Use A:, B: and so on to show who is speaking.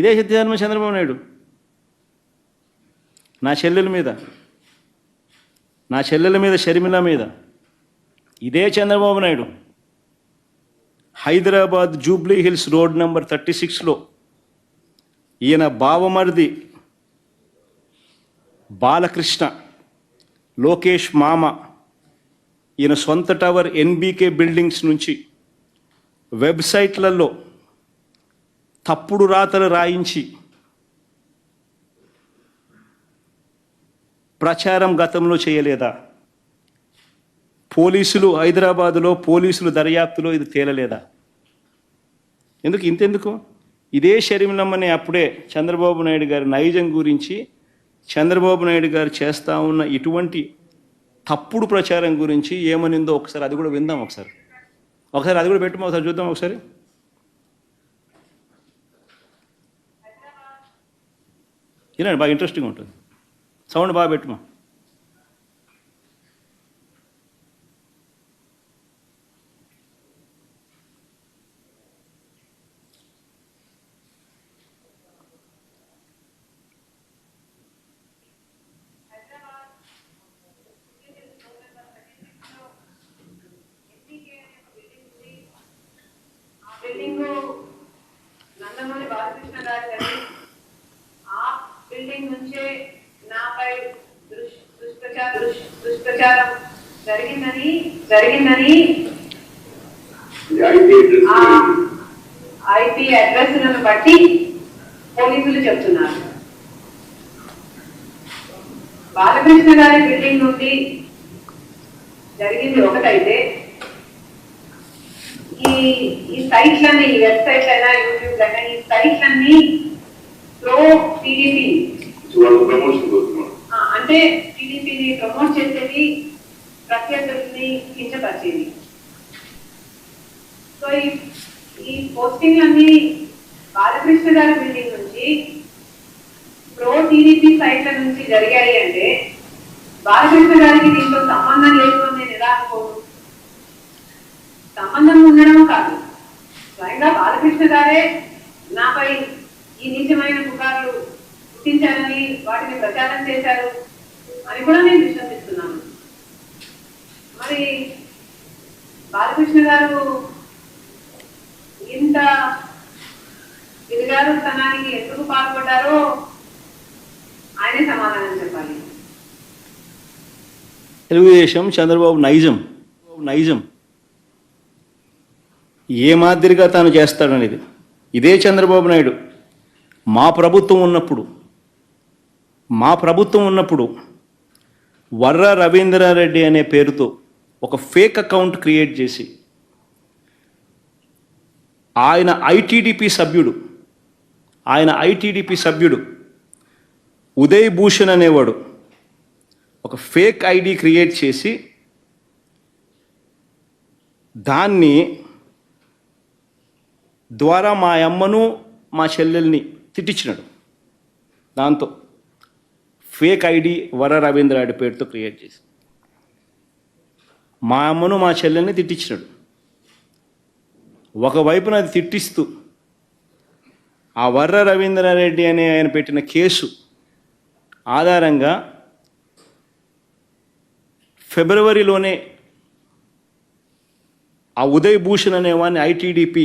A: ఇదే సిద్ధాంతం చంద్రబాబు నాయుడు. నా చెల్లెల మీద నా చెల్లెల మీద షర్మిల మీద ఇదే Chandrababu Naidu. Hyderabad Jubilee Hills road number thirty సిక్స్లో ఈయన బావమరిది బాలకృష్ణ లోకేష్ మామ ఈయన సొంత టవర్ ఎన్బీకే బిల్డింగ్స్ నుంచి వెబ్సైట్లలో తప్పుడు రాతలు రాయించి ప్రచారం గతంలో చేయలేదా? పోలీసులు హైదరాబాదులో పోలీసులు దర్యాప్తులో ఇది తేలలేదా? ఎందుకు ఇంతెందుకు? ఇదే షర్మిలమ్మని అప్పుడే చంద్రబాబు నాయుడు గారి నైజం గురించి చంద్రబాబు నాయుడు గారు చేస్తూ ఉన్న ఇటువంటి తప్పుడు ప్రచారం గురించి ఏమనిందో ఒకసారి అది కూడా విందాం ఒకసారి. ఒకసారి అది కూడా పెట్టుమో? ఒకసారి చూద్దాం ఒకసారి? వినండి బాగా ఇంట్రెస్టింగ్ ఉంటుంది. సౌండ్ బాగా పెట్టుమా
B: ఆ బిల్డింగ్ నందమూరి బాలకృష్ణ గారి గది. ఆ బిల్డింగ్ నుంచే నాపై దుష్ దుష్ప్రచారం దుష్ దుష్ప్రచారం జరిగిందని జరిగిందని ఐపీ అడ్రస్లను బట్టి పోలీసులు చెప్తున్నారు. బాలకృష్ణ గారి బిల్డింగ్ నుండి జరిగింది ఒకటైతే ఈ ఈ సైట్లన్నీ ఈ వెబ్సైట్ అయినా యూట్యూబ్ అయినా ఈ సైట్లన్నీ ప్రో టీడీపీ అంటే టీడీపీని ప్రమోట్ చేసేది ప్రత్యర్థుల్ని కించపరిచేది. సో ఈ ఈ పోస్టింగ్లన్నీ బాలకృష్ణ గారి బిల్డింగ్ నుంచి ప్రో టీడీపీ సైట్ల నుంచి జరిగాయి అంటే బాలకృష్ణ గారికి దీంతో సంబంధం లేదు అని నేను ఎలా అనుకోను? సంబంధం ఉండడం కాదు. స్వయంగా బాలకృష్ణ గారే నాపై నీచమైన పుకార్లు పుట్టించారని వాటిని ప్రచారం చేశారు అని కూడా నేను విశ్వసిస్తున్నాను. మరి బాలకృష్ణ గారు ఇంత గిరిగారు స్థానానికి ఎందుకు పాల్పడ్డారో ఆయనే సమాధానం చెప్పాలి.
A: తెలుగుదేశం చంద్రబాబు నైజం నైజం. ఏ మాదిరిగా తాను చేస్తాడనేది. ఇదే చంద్రబాబు నాయుడు. మా ప్రభుత్వం ఉన్నప్పుడు మా ప్రభుత్వం ఉన్నప్పుడు వర్ర రవీంద్రారెడ్డి అనే పేరుతో ఒక ఫేక్ అకౌంట్ క్రియేట్ చేసి ఆయన ఐటీడీపీ సభ్యుడు ఆయన ఐటీడీపీ సభ్యుడు ఉదయ్ భూషణ్ అనేవాడు ఒక ఫేక్ ఐడి క్రియేట్ చేసి దాన్ని ద్వారా మా అమ్మను మా చెల్లెల్ని తిట్టించినాడు. దాంతో ఫేక్ ఐడి వర రవీంద్రాడి పేరుతో క్రియేట్ చేసి మా అమ్మను మా చెల్లెల్ని తిట్టించినాడు. ఒకవైపున అది తిట్టిస్తూ ఆ వర్ర రవీంద్రారెడ్డి అనే ఆయన పెట్టిన కేసు ఆధారంగా ఫిబ్రవరిలోనే ఆ ఉదయ్ భూషణ్ అనేవాడిని ITDP